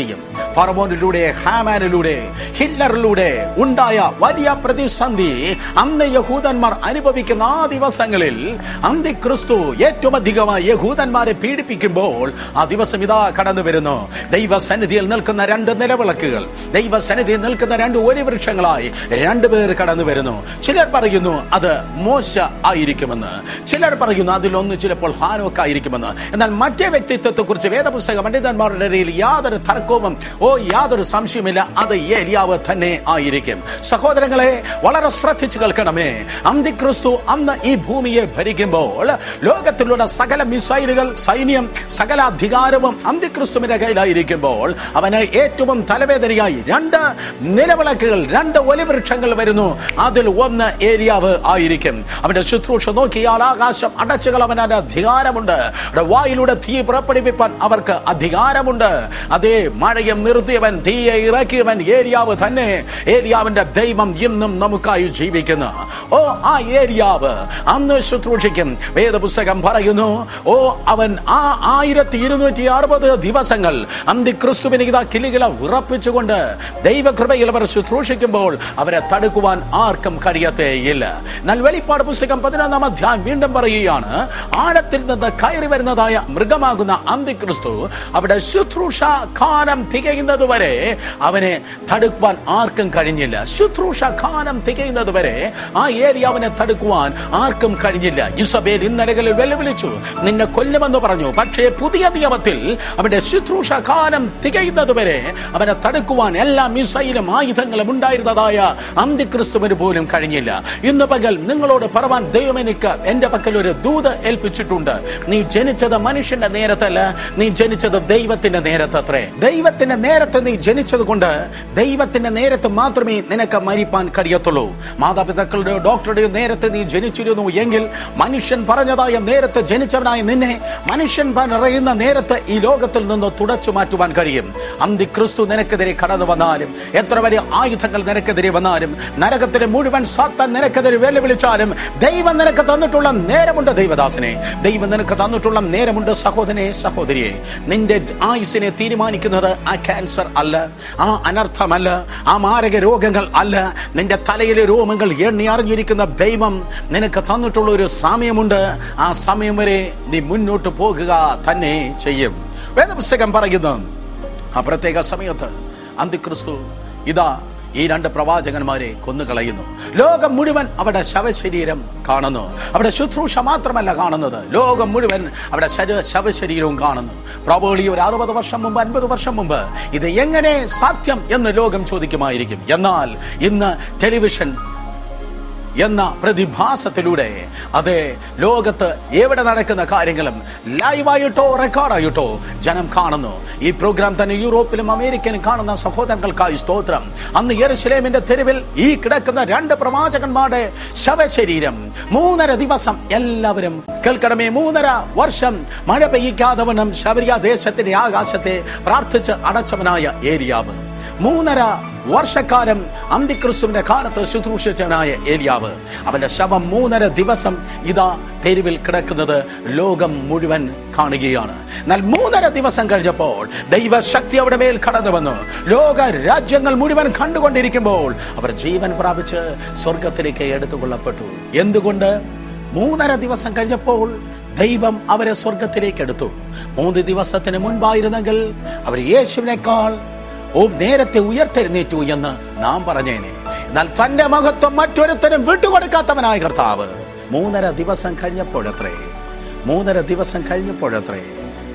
电影。ഫറവോനിലൂടെ ഹാമാനിലൂടെ ഹില്ലറിലൂടെ ഉണ്ടായ വലിയ പ്രതിസന്ധി അന്ന് യഹൂദന്മാർ അനുഭവിക്കുന്ന ആ ദിവസങ്ങളിൽ അന്തി ക്രിസ്തു ഏറ്റവും അധികമായി യഹൂദന്മാരെ പീഡിപ്പിക്കുമ്പോൾ ആ ദിവസം ഇതാ കടന്നു വരുന്നു. ദൈവസന്നിധിയിൽ നിൽക്കുന്ന രണ്ട് നിലവിളക്കുകൾ ദൈവസന്നിധിയിൽ നിൽക്കുന്ന രണ്ട് ഒരു വൃക്ഷങ്ങളായി രണ്ടുപേർ കടന്നു വരുന്നു. ചിലർ പറയുന്നു അത് മോശ ആയിരിക്കുമെന്ന്. ചിലർ പറയുന്നു അതിലൊന്ന് ചിലപ്പോൾ ഹാനോക്ക് ആയിരിക്കുമെന്ന്. എന്നാൽ മറ്റേ വ്യക്തിത്വത്തെ കുറിച്ച് വേദപുസ്തക പണ്ഡിതന്മാരുടെ ഇടയിൽ യാതൊരു തർക്കവും ഓ യാതൊരു സംശയമില്ല അത് ഏലിയാവ് തന്നെ ആയിരിക്കും. സഹോദരങ്ങളെ വളരെ ശ്രദ്ധിച്ചു കേൾക്കണമേ. അന്തിക്രിസ്തു അന്ന് ഈ ഭൂമിയെ ഭരിക്കുമ്പോൾ ലോകത്തിലുള്ള സകല മിസൈലുകൾ സൈന്യം സകല അധികാരവും അന്തിക്രിസ്തുവിന്റെ കയ്യിലായിരിക്കുമ്പോൾ അവന് ഏറ്റവും തലവേദനയായി രണ്ട് നിലവിളക്കുകൾ രണ്ട് ഒലിവൃക്ഷങ്ങൾ വരുന്നു. അതിൽ ഒന്ന് ഏരിയാവ് ആയിരിക്കും. അവന്റെ ശുശ്രൂഷ നോക്കിയാൽ ആകാശം അടച്ചുകൾ അവന് അധികാരമുണ്ട്. വായിലൂടെ തീ പുറപ്പെടുവിപ്പാൻ അവർക്ക് അധികാരമുണ്ട്. അതേ മഴയും നിർത്തിയവൻ തീയെ ഇറക്കിയവൻ ഏരിയാവ് തന്നെ. ഏരിയാവിന്റെ ദൈവം ഇന്നും നമുക്കായി ജീവിക്കുന്നു. ഓ ആ ഏരിയാവ് അന്ന് ശുശ്രൂഷിക്കും. വേദപുസ്തകം പറയുന്നു ഓ അവൻ ആ ആയിരത്തി ഇരുന്നൂറ്റി അറുപത് ദിവസങ്ങൾ അന്തിക്രിസ്തുവിന് ഇതാ കിലുകില ഉറപ്പിച്ചുകൊണ്ട് ദൈവകൃപയിൽ അവർ ശുശ്രൂഷിക്കുമ്പോൾ അവരെ തടുക്കുവാൻ ആർക്കും കഴിയത്തേയില്ല എന്നാൽ വെളിപ്പാട് പുസ്തകം പതിനൊന്നാം അധ്യായം വീണ്ടും പറയുകയാണ് ആഴത്തിൽ നിന്ന് കയറി വരുന്നതായ മൃഗമാകുന്ന അന്തിക്രിസ്തു അവിടെ ശുശ്രൂഷ കാലം തികയുന്നത് വരെ അവനെ തടുക്കുവാൻ ആർക്കും കഴിഞ്ഞില്ല. ശുശ്രൂഷ കാലം തികയുന്നത് വരെ ആ ഏരിയ അവനെ തടുക്കുവാൻ ആർക്കും കഴിഞ്ഞില്ല. ഇസബേൽ ഇന്നലകളിൽ വെല്ലുവിളിച്ചു. നിന്നെ കൊല്ലുമെന്ന് പറഞ്ഞു. പക്ഷേ പുതിയ നിയമത്തിൽ അവന്റെ ശുശ്രൂഷ കാലം തികയുന്നത് വരെ അവനെ തടുക്കുവാൻ എല്ലാ മിസൈലും ആയുധങ്ങളും ഉണ്ടായിരുന്നതായ അന്തിക്രിസ്തുവിന് പോലും കഴിഞ്ഞില്ല. ഇന്ന് പകൽ നിങ്ങളോട് പറവാൻ ദൈവം എനിക്ക് എന്റെ പക്കൽ ഒരു ദൂത് ഏൽപ്പിച്ചിട്ടുണ്ട്. നീ ജനിച്ചത് മനുഷ്യന്റെ നേരത്തല്ല നീ ജനിച്ചത് ദൈവത്തിന്റെ നേരത്തത്രേ. ദൈവത്തിന്റെ നേരത്ത് നീ ജനിച്ചത് കൊണ്ട് ദൈവത്തിന്റെ നേരത്ത് മാത്രമേ നിനക്ക് മരിപ്പാൻ കഴിയത്തുള്ളൂ. മാതാപിതാക്കളുടെയോ ഡോക്ടറുടെയോ നേരത്തെ നീ ജനിച്ചിരുന്നു എങ്കിൽ മനുഷ്യൻ പറഞ്ഞതായ നേരത്തെ ജനിച്ചവനായ നിന്നെ മനുഷ്യൻ പറയുന്ന നേരത്തെ ഈ ലോകത്തിൽ നിന്ന് തുടച്ചു മാറ്റുവാൻ കഴിയും. അന്തി ക്രിസ്തു നിനക്കെതിരെ കടന്നു വന്നാലും എത്ര വലിയ ആയുധങ്ങൾ നിനക്കെതിരെ വന്നാലും നരകത്തിലെ മുഴുവൻ സാത്താൻ നിനക്കെതിരെ വെല്ലുവിളിച്ചാലും ദൈവം നിനക്ക് തന്നിട്ടുള്ള നേരമുണ്ട് ദൈവദാസനെ. ദൈവം നിനക്ക് തന്നിട്ടുള്ള നേരമുണ്ട് സഹോദരനെ സഹോദരിയെ. നിന്റെ ആയുസിനെ തീരുമാനിക്കുന്നത് ആ ക്യാൻസർ അല്ല ആ അനർത്ഥമല്ല ആ മാരക രോഗങ്ങൾ അല്ല. നിന്റെ തലയിലെ രോമങ്ങൾ എണ്ണി അറിഞ്ഞിരിക്കുന്ന ദൈവം നിനക്ക് തന്നിട്ടുള്ള ഒരു സമയമുണ്ട്. ആ സമയം വരെ നീ മുന്നോട്ട് പോകുക തന്നെ ചെയ്യും. വേദപുസ്തകം പറയുന്നു ആ പ്രത്യേക സമയത്ത് അന്തിക്രിസ്തു ഇതാ ഈ രണ്ട് പ്രവാചകന്മാരെ കൊന്നുകളയുന്നു. ലോകം മുഴുവൻ അവിടെ ശവശരീരം കാണുന്നു. അവിടെ ശുശ്രൂഷ മാത്രമല്ല കാണുന്നത്. ലോകം മുഴുവൻ അവിടെ ശര- ശവശരീരവും കാണുന്നു. പ്രോബോളി ഒരു അറുപത് വർഷം മുമ്പ് അൻപത് വർഷം മുമ്പ് ഇത് എങ്ങനെ സാധ്യം എന്ന് ലോകം ചോദിക്കുമായിരിക്കും. എന്നാൽ ഇന്ന് ടെലിവിഷൻ എന്ന പ്രതിഭാസത്തിലൂടെ. അതെ ലോകത്ത് എവിടെ നടക്കുന്ന കാര്യങ്ങളും ലൈവായിട്ടോ റെക്കോർഡായിട്ടോ ജനം കാണുന്നു. ഈ പ്രോഗ്രാം തന്നെ യൂറോപ്പിലും അമേരിക്കയിലും കാണുന്ന സഹോദരങ്ങൾക്കായി സ്തോത്രം. അന്ന് യെരുസലേമിന്റെ തെരുവിൽ ഈ കിടക്കുന്ന രണ്ട് പ്രവാചകന്മാരുടെ ശവശരീരം. മൂന്നര ദിവസം എല്ലാവരും കേൾക്കണമേ മൂന്നര വർഷം മഴ പെയ്യിക്കാതെ വണ്ണം ശബരിയ ദേശത്തിന്റെ ആകാശത്തെ പ്രാർത്ഥിച്ച് അടച്ചവനായ ഏരിയാവ് മൂന്നര വർഷക്കാലം അന്തിക്രിസ്തുവിന്റെ കാലത്ത് ശുശ്രൂഷിച്ചവനായ ഏലിയാവ്. അവന്റെ ശവം മൂന്നര ദിവസം ഇതാ തെരുവിൽ കിടക്കുന്നത് ലോകം മുഴുവൻ കാണുകയാണ്. എന്നാൽ മൂന്നര ദിവസം കഴിഞ്ഞപ്പോൾ ദൈവശക്തി അവിടെ മേൽ കടന്നു വന്നു. ലോക രാജ്യങ്ങൾ മുഴുവൻ കണ്ടുകൊണ്ടിരിക്കുമ്പോൾ അവർ ജീവൻ പ്രാപിച്ച് സ്വർഗത്തിലേക്ക് എടുത്തുകൊള്ളപ്പെട്ടു. എന്തുകൊണ്ട്? മൂന്നര ദിവസം കഴിഞ്ഞപ്പോൾ ദൈവം അവരെ സ്വർഗത്തിലേക്ക് എടുത്തു. മൂന്ന് ദിവസത്തിന് മുൻപായിരുന്നെങ്കിൽ അവർ യേശുവിനേക്കാൾ ഓ നേരത്തെ ഉയർത്തെഴുന്നേറ്റു എന്ന് നാം പറഞ്ഞേനെ. എന്നാൽ തന്റെ മഹത്വം മറ്റൊരുത്തരും വിട്ടുകൊടുക്കാത്തവനായ കർത്താവ്. മൂന്നര ദിവസം കഴിഞ്ഞപ്പോഴത്രേ മൂന്നര ദിവസം കഴിഞ്ഞപ്പോഴത്രേ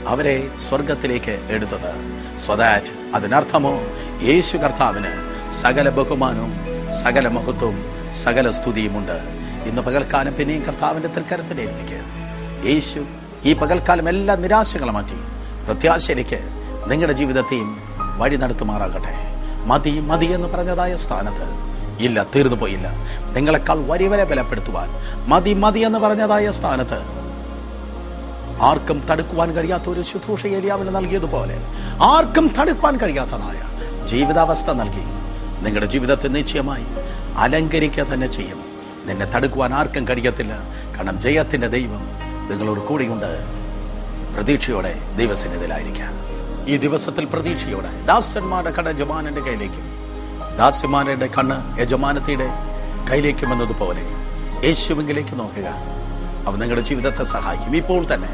അവരെ സ്വർഗത്തിലേക്ക് എടുത്തത്. സോ ദാറ്റ് അതിനർത്ഥമോ യേശു കർത്താവിന് സകല ബഹുമാനവും സകല മഹത്വവും സകല സ്തുതിയുമുണ്ട് ഇന്ന് പകൽക്കാലം പിന്നെയും കർത്താവിന്റെ തൃക്കരത്തിൽ എനിക്ക് യേശു ഈ പകൽക്കാലം എല്ലാ നിരാശകളും മാറ്റി. പ്രത്യാശയിലേക്ക് നിങ്ങളുടെ ജീവിതത്തെയും വഴി നടത്തുമാറാകട്ടെ. മതി മതി എന്ന് പറഞ്ഞതായ സ്ഥാനത്ത്. ഇല്ല തീർന്നു പോയില്ല നിങ്ങളെക്കാൾ വരിവരെ ബലപ്പെടുത്തുവാൻ. മതി മതി എന്ന് പറഞ്ഞതായ സ്ഥാനത്ത്. ആർക്കും തടുക്കുവാൻ കഴിയാത്ത ഒരു ശുശ്രൂഷ ഏരിയാവിന് നൽകിയതുപോലെ ആർക്കും തടുക്കുവാൻ കഴിയാത്തതായ ജീവിതാവസ്ഥ നൽകി. നിങ്ങളുടെ ജീവിതത്തെ നിശ്ചയമായി അലങ്കരിക്കുക തന്നെ ചെയ്യും. നിന്നെ തടുക്കുവാൻ ആർക്കും കഴിയത്തില്ല. കാരണം ജയത്തിന്റെ ദൈവം നിങ്ങളോട് കൂടിയുണ്ട്. പ്രതീക്ഷയോടെ ദൈവസന്നിധിയിലായിരിക്കാം. ഈ ദിവസത്തിൽ പ്രതീക്ഷയോടെ. ദാസന്മാരുടെ കണ്ണ് യജമാനന്റെ കയ്യിലേക്കും ദാസ്യമാരുടെ കണ്ണ് യജമാനത്തിയുടെ കയ്യിലേക്കും എന്നതുപോലെ യേശുവിങ്കിലേക്ക് നോക്കുക. അവ നിങ്ങളുടെ ജീവിതത്തെ സഹായിക്കും. ഇപ്പോൾ തന്നെ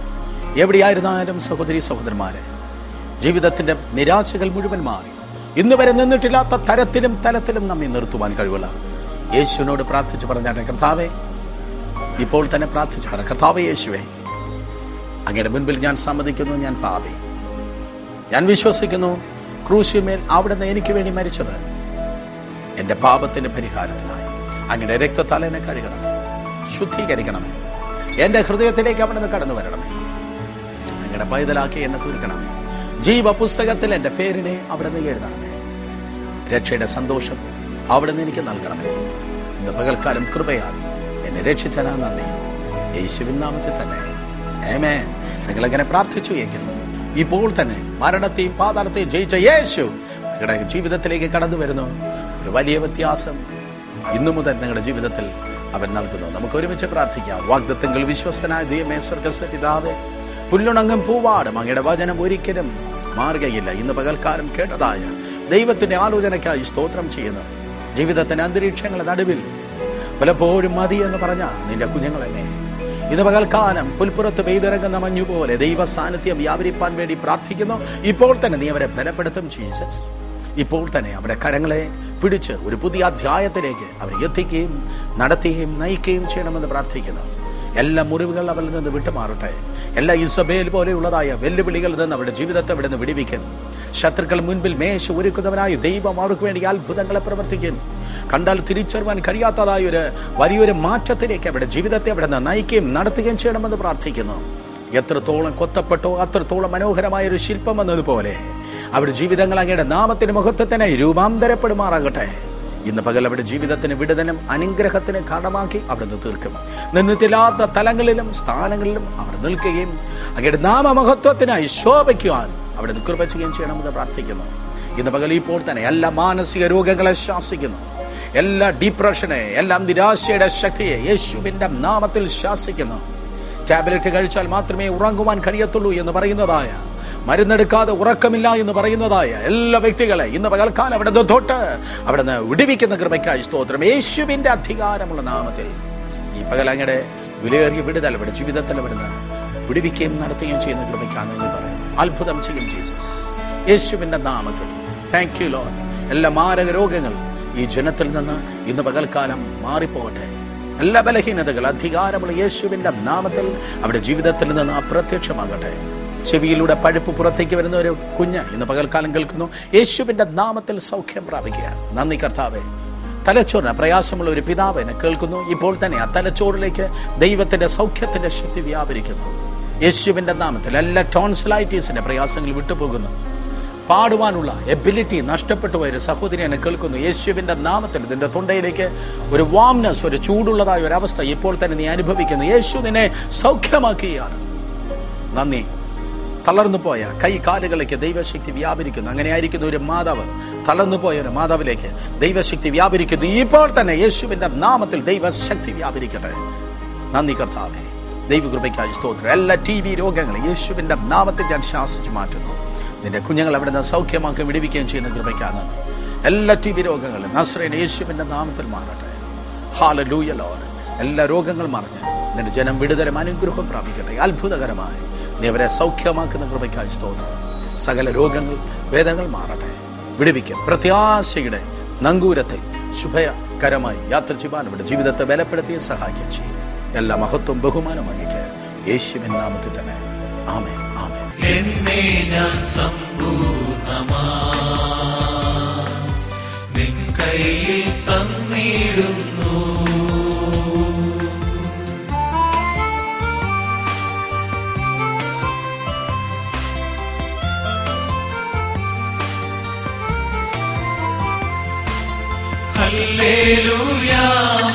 എവിടെയായിരുന്നാലും സഹോദരി സഹോദരന്മാരെ ജീവിതത്തിന്റെ നിരാശകൾ മുഴുവൻ മാറി. ഇന്ന് വരെ നിന്നിട്ടില്ലാത്ത തരത്തിലും തലത്തിലും നമ്മെ നിർത്തുവാൻ കഴിവുള്ള യേശുവിനോട് പ്രാർത്ഥിച്ചു പറഞ്ഞാട്ടെ കർത്താവെ ഇപ്പോൾ തന്നെ പ്രാർത്ഥിച്ചു പറ. കർത്താവേ യേശുവേ അങ്ങയുടെ മുൻപിൽ ഞാൻ സമ്മതിക്കുന്നു ഞാൻ പാപി. ഞാൻ വിശ്വസിക്കുന്നു ക്രൂശിമേൽ അവിടുന്ന് എനിക്ക് വേണ്ടി മരിച്ചത് എന്റെ പാപത്തിന്റെ പരിഹാരത്തിനായി. അങ്ങയുടെ രക്തത്താൽ എന്നെ കഴുകണമേ. ശുദ്ധീകരിക്കണമേ. എന്റെ ഹൃദയത്തിലേക്ക് അവിടുന്ന് കടന്നു വരണമേ. അങ്ങയുടെ പൈതലാക്കി എന്നെ തീർക്കണമേ ജീവ പുസ്തകത്തിൽ എന്റെ പേരിനെ അവിടുന്ന് എഴുതണമേ. രക്ഷയുടെ സന്തോഷം അവിടുന്ന് എനിക്ക് നൽകണമേ. ഇന്ന് പകൽക്കാലം കൃപയാൽ എന്നെ രക്ഷിച്ചനാ നന്ദി. യേശുവിൻ നാമത്തിൽ തന്നെ. ഏമേ നിങ്ങൾ എങ്ങനെ പ്രാർത്ഥിച്ചു എങ്കിൽ ഇപ്പോൾ തന്നെ മരണത്തെയും പാതാളത്തെയും ജയിച്ച യേശു നിങ്ങളുടെ ജീവിതത്തിലേക്ക് കടന്നു വരുന്നു. ഒരു വലിയ വ്യത്യാസം ഇന്നു മുതൽ നിങ്ങളുടെ ജീവിതത്തിൽ അവൻ നൽകുന്നു. നമുക്ക് ഒരുമിച്ച് പ്രാർത്ഥിക്കാം. വാഗ്ദത്തങ്ങൾ വിശ്വസ്തനായ ദൈവമേ സ്വർഗസ്വ പിതാവേ പുല്ലുണങ്ങും പൂവാടും അങ്ങയുടെ വചനം ഒരിക്കലും മാറുകയില്ല. ഇന്ന് പകൽക്കാലം കേട്ടതായ ദൈവത്തിന്റെ ആലോചനയ്ക്കായി സ്തോത്രം ചെയ്യുന്നു. ജീവിതത്തിന്റെ അന്തരീക്ഷങ്ങളുടെ നടുവിൽ പലപ്പോഴും മതി എന്ന് പറഞ്ഞ നിന്റെ കുഞ്ഞുങ്ങളെന്നെ ഇന്ന് പകൽക്കാലം പുൽപ്പുറത്ത് പെയ്തിറങ്ങുന്ന മഞ്ഞു പോലെ ദൈവ സാന്നിധ്യം വ്യാപരിപ്പാൻ വേണ്ടി പ്രാർത്ഥിക്കുന്നു. ഇപ്പോൾ തന്നെ നീ അവരെ ബലപ്പെടുത്തും ജീസസ്. ഇപ്പോൾ തന്നെ അവരുടെ കരങ്ങളെ പിടിച്ച് ഒരു പുതിയ അധ്യായത്തിലേക്ക് അവരെ എത്തിക്കുകയും നടത്തുകയും നയിക്കുകയും ചെയ്യണമെന്ന് പ്രാർത്ഥിക്കുന്നു. എല്ലാ മുറിവുകൾ അവരിൽ നിന്ന് വിട്ടുമാറട്ടെ. എല്ലാ ഇസബേൽ പോലെയുള്ളതായ വെല്ലുവിളികളിൽ നിന്ന് അവരുടെ ജീവിതത്തെ അവിടെ നിന്ന് വിടിവിക്കും ശത്രുക്കൾ മുൻപിൽ മേശ ഒരുക്കുന്നവനായ ദൈവം അവർക്ക് വേണ്ടി അത്ഭുതങ്ങളെ പ്രവർത്തിക്കും. കണ്ടാൽ തിരിച്ചറിവാൻ കഴിയാത്തതായ ഒരു വലിയൊരു മാറ്റത്തിലേക്ക് അവരുടെ ജീവിതത്തെ അവിടെ നിന്ന് നയിക്കുകയും നടത്തുകയും ചെയ്യണമെന്ന് പ്രാർത്ഥിക്കുന്നു. എത്രത്തോളം കൊത്തപ്പെട്ടോ അത്രത്തോളം മനോഹരമായ ഒരു ശില്പം എന്നതുപോലെ അവരുടെ ജീവിതങ്ങൾ അങ്ങയുടെ നാമത്തിന് മഹത്വത്തിനായി രൂപാന്തരപ്പെടുമാറാകട്ടെ. ഇന്ന് പകൽ അവരുടെ ജീവിതത്തിന് വിടുതനും അനുഗ്രഹത്തിന് കാരണമാക്കി അവിടുന്ന് തീർക്കും. നിന്നിട്ടില്ലാത്ത തലങ്ങളിലും സ്ഥാനങ്ങളിലും അവർ നിൽക്കുകയും അങ്ങയുടെ നാമമഹത്വത്തിനായി ശോഭിക്കുവാൻ അവിടെ കൃപ ചെയ്യണമെന്ന് പ്രാർത്ഥിക്കുന്നു. ഇന്ന് പകൽ ഇപ്പോൾ തന്നെ എല്ലാ മാനസിക രോഗങ്ങളെ ശാസിക്കുന്നു. എല്ലാ ഡിപ്രഷനെ എല്ലാം നിരാശയുടെ ശക്തിയെ യേശുവിന്റെ നാമത്തിൽ ശാസിക്കുന്നു. ടാബ്ലറ്റ് കഴിച്ചാൽ മാത്രമേ ഉറങ്ങുവാൻ കഴിയത്തുള്ളൂ എന്ന് പറയുന്നതായ മരുന്നെടുക്കാതെ ഉറക്കമില്ല എന്ന് പറയുന്നതായ എല്ലാ വ്യക്തികളെ ഇന്ന് പകൽക്കാലം അവിടെ നിന്ന് തൊട്ട് അവിടെ നിന്ന് വിടിവിക്കുന്ന കൃപയ്ക്കായി സ്തോത്രം. യേശുവിന്റെ അധികാരമുള്ള നാമത്തിൽ ഈ പകൽ അങ്ങയുടെ വിലയേറിയ വിടുതൽ അവിടെ ജീവിതത്തിൽ വിടുന്ന വിടിവിക്കുകയും നടത്തുകയും ചെയ്യുന്ന കൃപയ്ക്കാണ് എന്ന് പറയുന്നു. അത്ഭുതം ചെയ്യും ജീസസ്. യേശുവിന്റെ നാമത്തിൽ. താങ്ക് യു ലോ എല്ലാ മാരക രോഗങ്ങൾ ഈ ജനത്തിൽ നിന്ന് ഇന്ന് പകൽക്കാലം മാറിപ്പോകട്ടെ. എല്ലാ ബലഹീനതകൾ അധികാരമുള്ള യേശുവിന്റെ നാമത്തിൽ അവിടെ ജീവിതത്തിൽ നിന്ന് അപ്രത്യക്ഷമാകട്ടെ. ചെവിയിലൂടെ പഴുപ്പ് പുറത്തേക്ക് വരുന്ന ഒരു കുഞ്ഞ് ഇന്ന് പകൽക്കാലം കേൾക്കുന്നു. യേശുവിന്റെ നാമത്തിൽ സൗഖ്യം പ്രാപിക്കുക. നന്ദി കർത്താവേ. തലച്ചോറിന് പ്രയാസമുള്ള ഒരു പിതാവ് എന്നെ കേൾക്കുന്നു. ഇപ്പോൾ തന്നെ ആ തലച്ചോറിലേക്ക് ദൈവത്തിന്റെ സൗഖ്യത്തിന്റെ ശക്തി വ്യാപരിക്കുന്നു. യേശുവിന്റെ നാമത്തിൽ എല്ലാ ടോൺസിലൈറ്റീസിന്റെ പ്രയാസങ്ങൾ വിട്ടുപോകുന്നു. പാടുവാനുള്ള എബിലിറ്റി നഷ്ടപ്പെട്ടു പോയ ഒരു സഹോദരി എന്നെ കേൾക്കുന്നു. യേശുവിന്റെ നാമത്തിൽ നിന്റെ തൊണ്ടയിലേക്ക് ഒരു വാംനെസ് ഒരു ചൂടുള്ളതായ ഒരു അവസ്ഥ ഇപ്പോൾ തന്നെ നീ അനുഭവിക്കുന്നു. യേശു നിന്നെ സൗഖ്യമാക്കുകയാണ്. നന്ദി. തളർന്നു പോയ കൈ കാലുകളിലേക്ക് ദൈവശക്തി വ്യാപരിക്കുന്നു. അങ്ങനെ ആയിരിക്കുന്ന ഒരു മാതാവ് തളർന്നു പോയ ഒരു മാതാവിലേക്ക് ദൈവശക്തി വ്യാപരിക്കുന്നു. ഇപ്പോൾ തന്നെ യേശുവിന്റെ നാമത്തിൽ ദൈവശക്തി വ്യാപരിക്കട്ടെ. നന്ദി കർത്താവേ. ദൈവകൃപയ്ക്കായി സ്തോത്രം. എല്ലാ ടി ബി രോഗങ്ങളും യേശുവിന്റെ നാമത്തിൽ ഞാൻ ശാസിച്ചു മാറ്റുന്നു. നിന്റെ കുഞ്ഞുങ്ങൾ അവിടെ നിന്ന് സൗഖ്യമാക്കി വിടിവിക്കുകയും ചെയ്യുന്ന കൃപയ്ക്കാണ് എല്ലാ ടി ബി രോഗങ്ങളും നസ്രൈൻ യേശുവിന്റെ നാമത്തിൽ മാറട്ടെ. ഹാല ലൂയലോ എല്ലാ രോഗങ്ങളും മറിഞ്ഞ് നിന്റെ ജനം വിടുതരം അനുഗ്രഹം പ്രാപിക്കട്ടെ. അത്ഭുതകരമായി നീ അവരെ സൗഖ്യമാക്കുന്ന കൃപയ്ക്കായി സ്തോത്രം. സകല രോഗങ്ങൾ വേദനകൾ മാറട്ടെ. വിടുവിക്കും. പ്രത്യാശയുടെ നങ്കൂരത്തിൽ ശുഭകരമായി യാത്ര ചെയ്യുവാൻ ഇവിടെ ജീവിതത്തെ ബലപ്പെടുത്തി സഹായിക്കുകയും ചെയ്യും. എല്ലാ മഹത്വം ബഹുമാനം അങ്ങേക്ക് യേശുവിൻ നാമത്തിൽ തന്നെ. ആമേ ആമേ സമ്പൂർണമാ. നിൻ കയ്യിൽ തന്നിടുന്നു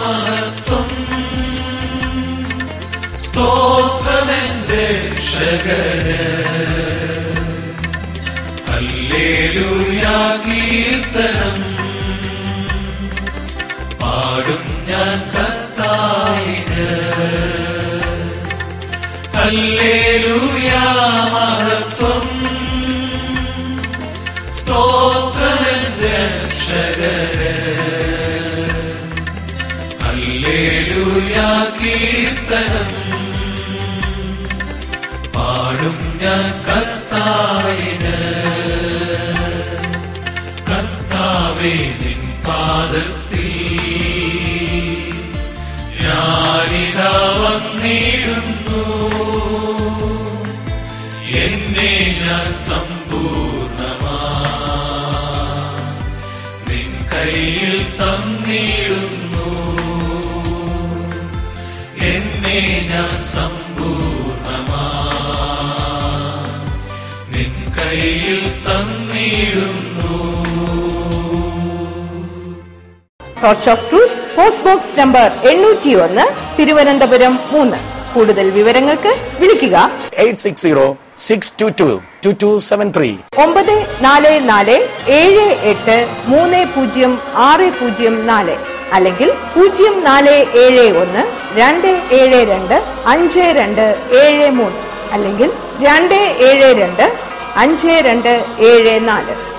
മഹത്വം സ്തോത്രമെന്റെ രക്ഷകന് ഹല്ലേലൂയാ കീർത്തനം. പാടും ഞാൻ കത്തായിന് ഹല്ലേലൂയാ മഹത്വം കർത്താവേ torch of truth post box number എണ്ണൂറ്റി ഒന്ന് തിരുവനന്തപുരം മൂന്ന്. കൂടുതൽ വിവരങ്ങൾക്ക് വിളിക്കുക. Eight six zero six two two two two seven three. ഒമ്പത് നാല് നാല് ഏഴ് എട്ട് മൂന്ന് പൂജ്യം ആറ് പൂജ്യം നാല്. അല്ലെങ്കിൽ പൂജ്യം നാല് ഏഴ് ഒന്ന് രണ്ട് ഏഴ് രണ്ട് അഞ്ച് രണ്ട് ഏഴ് മൂന്ന്. അല്ലെങ്കിൽ രണ്ട് ഏഴ് രണ്ട് അഞ്ച് രണ്ട് ഏഴ് നാല്.